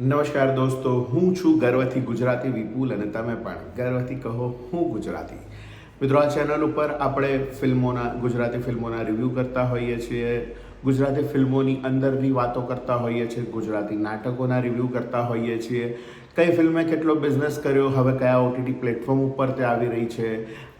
નમસ્કાર દોસ્તો, હું છું ગર્વથી ગુજરાતી વિપુલ અને તમે પણ ગર્વથી કહો હું ગુજરાતી. મિત્રો, આ ચેનલ ઉપર આપણે ફિલ્મોના ગુજરાતી ફિલ્મોના રિવ્યૂ કરતા હોઈએ છીએ. ગુજરાતી ફિલ્મોની અંદરની વાતો કરતા હોઈએ છીએ, ગુજરાતી નાટકોના રિવ્યૂ કરતા હોઈએ છીએ. કઈ ફિલ્મે કેટલો બિઝનેસ કર્યો, હવે કયા ઓટીટી પ્લેટફોર્મ ઉપર તે આવી રહી છે?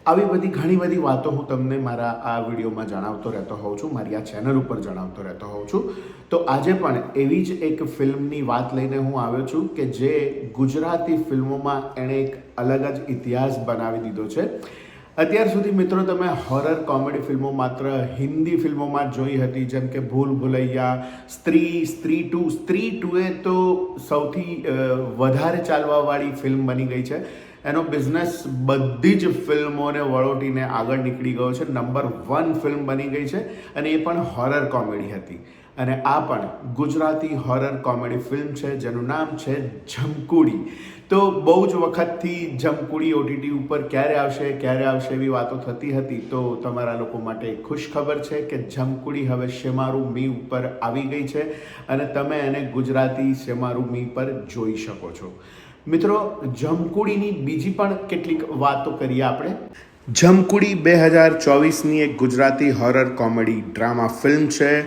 આવી બધી ઘણી બધી વાતો હું તમને મારા આ વિડીયોમાં જણાવતો રહેતો હોઉં છું, મારી આ ચેનલ ઉપર જણાવતો રહેતો હોઉં છું. તો આજે પણ એવી જ એક ફિલ્મની વાત લઈને હું આવ્યો છું કે જે ગુજરાતી ફિલ્મોમાં એણે એક અલગ જ ઇતિહાસ બનાવી દીધો છે. અત્યાર સુધી મિત્રો તમે હોરર કોમેડી ફિલ્મો માત્ર હિન્દી ફિલ્મોમાં જોઈ હતી, જેમ કે ભૂલ ભૂલૈયા, સ્ત્રી સ્ત્રી ટુ સ્ત્રી ટુ એ તો સૌથી વધારે ચાલવાવાળી ફિલ્મ બની ગઈ છે. એનો બિઝનેસ બધી જ ફિલ્મોને વળોટીને આગળ નીકળી ગયો છે. નંબર વન ફિલ્મ બની ગઈ છે અને એ પણ હોરર કોમેડી હતી. અને આ પણ ગુજરાતી હોરર કોમેડી ફિલ્મ છે, જેનું નામ છે જમકુડી. તો બહુ જ વખતથી જમકુડી ઓટીટી ઉપર ક્યારે આવશે ક્યારે આવશે એવી વાતો થતી હતી, તો તમારા લોકો માટે ખુશ ખબર છે કે જમકુડી હવે શેમારું મી ઉપર આવી ગઈ છે અને તમે એને ગુજરાતી શેમારૂ મી પર જોઈ શકો છો. મિત્રો, જમકુડીની બીજી પણ કેટલીક વાતો કરીએ આપણે. જમકુડી બે હજાર ચોવીસની એક Gujarati horror comedy drama film છે.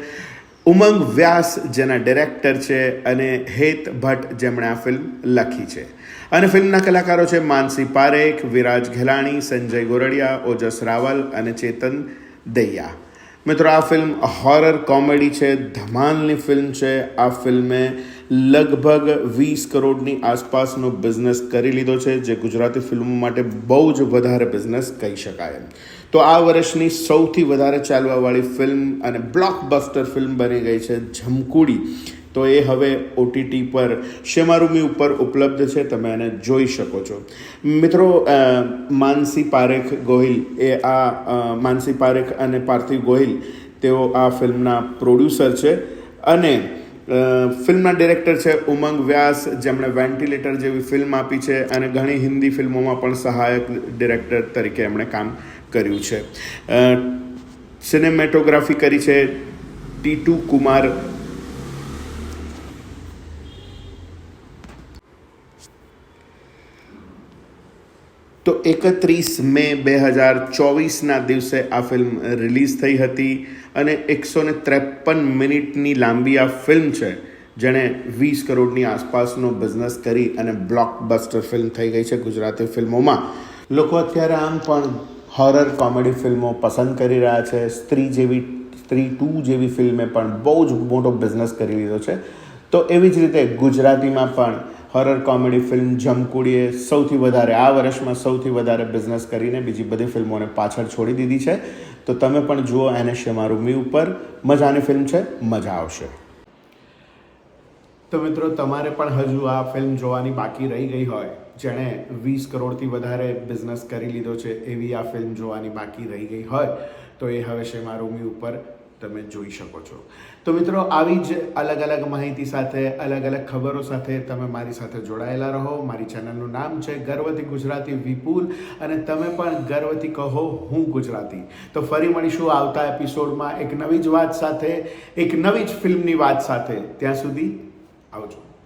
ઉમંગ વ્યાસ, જેના ડિરેક્ટર છે, અને હેત ભટ્ટ, જેમણે આ ફિલ્મ લખી છે. અને ફિલ્મના કલાકારો છે માનસી પારેખ, વિરાજ ઘેલાણી, સંજય ગોરડિયા, ઓજસ રાવલ અને ચેતન દૈયા. મિત્રો, આ ફિલ્મ હોરર કોમેડી છે, ધમાલની ફિલ્મ છે. આ ફિલ્મે લગભગ વીસ કરોડની આસપાસનો બિઝનેસ કરી લીધો છે, જે ગુજરાતી ફિલ્મો માટે બહુ જ વધારે બિઝનેસ કહી શકાય. તો આ વર્ષની સૌથી વધારે ચાલવાવાળી ફિલ્મ અને બ્લોકબસ્ટર ફિલ્મ બની ગઈ છે ઝમકુડી. તો એ હવે ઓટીટી પર શેમારુમી ઉપર ઉપલબ્ધ છે, તમે એને જોઈ શકો છો. મિત્રો માનસી પારેખ ગોહિલ, એ આ માનસી પારેખ અને પાર્થિવ ગોહિલ, તેઓ આ ફિલ્મના પ્રોડ્યુસર છે અને ફિલ્મના ડિરેક્ટર છે ઉમંગ વ્યાસ, જેમણે વેન્ટિલેટર જેવી ફિલ્મ આપી છે અને ઘણી હિન્દી ફિલ્મોમાં પણ સહાયક ડિરેક્ટર તરીકે એમણે કામ કર્યું છે. સિનેમેટોગ્રાફી કરી છે ટીટુ કુમાર તો એકત્રીસ મે બે હજાર ચોવીસના દિવસે આ ફિલ્મ રિલીઝ થઈ હતી અને એકસો ને ત્રેપન મિનિટની લાંબી આ ફિલ્મ છે, જેણે વીસ કરોડની આસપાસનો બિઝનેસ કરી અને બ્લોકબસ્ટર ફિલ્મ થઈ ગઈ છે ગુજરાતી ફિલ્મોમાં. લોકો અત્યારે આમ પણ હોરર કોમેડી ફિલ્મો પસંદ કરી રહ્યા છે. સ્ત્રી જેવી, સ્ત્રી ટુ જેવી ફિલ્મે પણ બહુ જ મોટો બિઝનેસ કરી લીધો છે. તો એવી જ રીતે ગુજરાતીમાં પણ હોરર કોમેડી ફિલ્મ જમકુડીએ સૌથી વધારે, આ વર્ષમાં સૌથી વધારે બિઝનેસ કરીને બીજી બધી ફિલ્મોને પાછળ છોડી દીધી છે. તો તમે પણ જુઓ એને શેમારૂમી ઉપર. મજાની ફિલ્મ છે, મજા આવશે. તો મિત્રો, તમારે પણ હજુ આ ફિલ્મ જોવાની બાકી રહી ગઈ હોય, જેણે વીસ કરોડથી વધારે બિઝનેસ કરી લીધો છે, એવી આ ફિલ્મ જોવાની બાકી રહી ગઈ હોય, તો એ હવે શેમારૂમી ઉપર. તમે જોઈ શકો છો. તો મિત્રો, આવી જ અલગ અલગ માહિતી સાથે અલગ અલગ ખબરો સાથે તમે મારી સાથે જોડાયેલા રહો. મારી ચેનલનું નામ છે ગર્વથી ગુજરાતી વિપુલ અને તમે પણ ગર્વથી કહો, હું ગુજરાતી. તો ફરી મળીશું આવતા એપિસોડમાં એક નવી જ વાત સાથે, એક નવી જ ફિલ્મની વાત સાથે. ત્યાં સુધી આવજો.